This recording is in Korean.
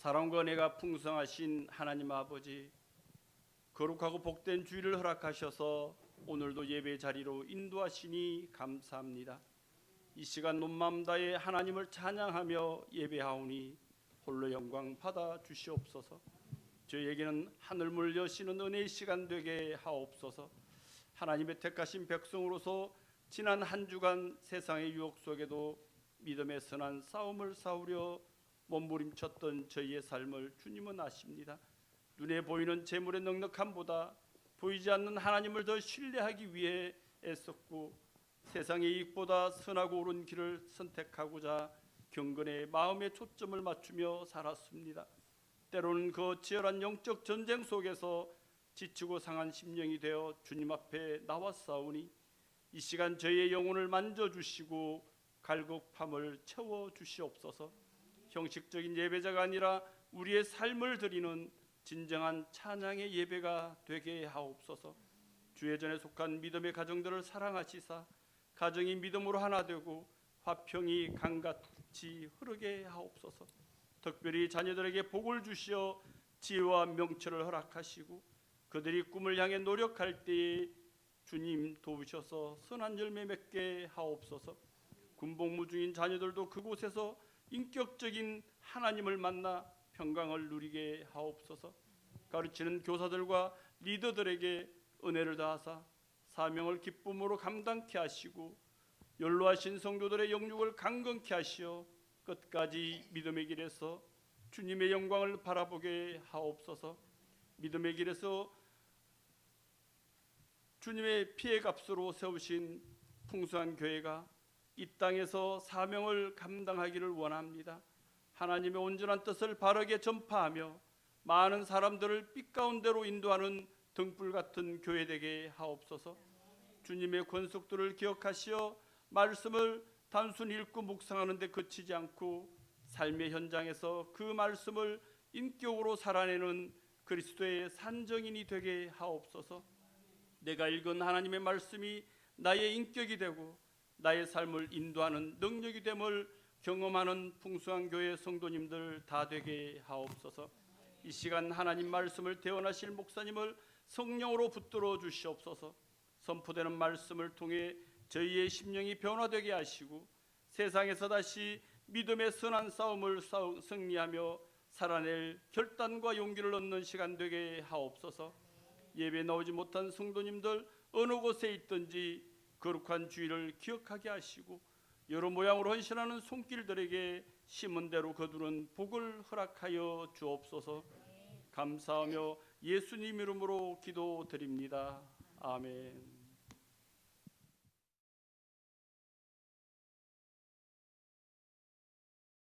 사랑과 은혜가 풍성하신 하나님 아버지 거룩하고 복된 주일을 허락하셔서 오늘도 예배 자리로 인도하시니 감사합니다. 이 시간 논마음 다해 하나님을 찬양하며 예배하오니 홀로 영광 받아 주시옵소서. 저희에게는 하늘물 여시는 은혜의 시간 되게 하옵소서. 하나님의 택하신 백성으로서 지난 한 주간 세상의 유혹 속에도 믿음의 선한 싸움을 싸우려 몸부림쳤던 저희의 삶을 주님은 아십니다. 눈에 보이는 재물의 넉넉함보다 보이지 않는 하나님을 더 신뢰하기 위해 애썼고 세상의 이익보다 선하고 옳은 길을 선택하고자 경건의 마음의 초점을 맞추며 살았습니다. 때로는 그 치열한 영적 전쟁 속에서 지치고 상한 심령이 되어 주님 앞에 나왔사오니 이 시간 저희의 영혼을 만져주시고 갈급함을 채워 주시옵소서. 형식적인 예배자가 아니라 우리의 삶을 드리는 진정한 찬양의 예배가 되게 하옵소서. 주의 전에 속한 믿음의 가정들을 사랑하시사 가정이 믿음으로 하나 되고 화평이 강같이 흐르게 하옵소서. 특별히 자녀들에게 복을 주시어 지혜와 명철을 허락하시고 그들이 꿈을 향해 노력할 때에 주님 도우셔서 선한 열매 맺게 하옵소서. 군복무 중인 자녀들도 그곳에서 인격적인 하나님을 만나 평강을 누리게 하옵소서. 가르치는 교사들과 리더들에게 은혜를 다하사 사명을 기쁨으로 감당케 하시고 연로하신 성도들의 영육을 강건케 하시어 끝까지 믿음의 길에서 주님의 영광을 바라보게 하옵소서. 믿음의 길에서 주님의 피해 값으로 세우신 풍성한 교회가 이 땅에서 사명을 감당하기를 원합니다. 하나님의 온전한 뜻을 바르게 전파하며 많은 사람들을 빛 가운데로 인도하는 등불 같은 교회 되게 하옵소서. 주님의 권속들을 기억하시어 말씀을 단순히 읽고 묵상하는 데 그치지 않고 삶의 현장에서 그 말씀을 인격으로 살아내는 그리스도의 산정인이 되게 하옵소서. 내가 읽은 하나님의 말씀이 나의 인격이 되고 나의 삶을 인도하는 능력이 됨을 경험하는 풍성한 교회 성도님들 다 되게 하옵소서. 이 시간 하나님 말씀을 대원하실 목사님을 성령으로 붙들어 주시옵소서. 선포되는 말씀을 통해 저희의 심령이 변화되게 하시고 세상에서 다시 믿음의 선한 싸움을 승리하며 살아낼 결단과 용기를 얻는 시간 되게 하옵소서. 예배 나오지 못한 성도님들 어느 곳에 있든지 거룩한 주의를 기억하게 하시고 여러 모양으로 헌신하는 손길들에게 심은 대로 거두는 복을 허락하여 주옵소서. 감사하며 예수님 이름으로 기도드립니다. 아멘.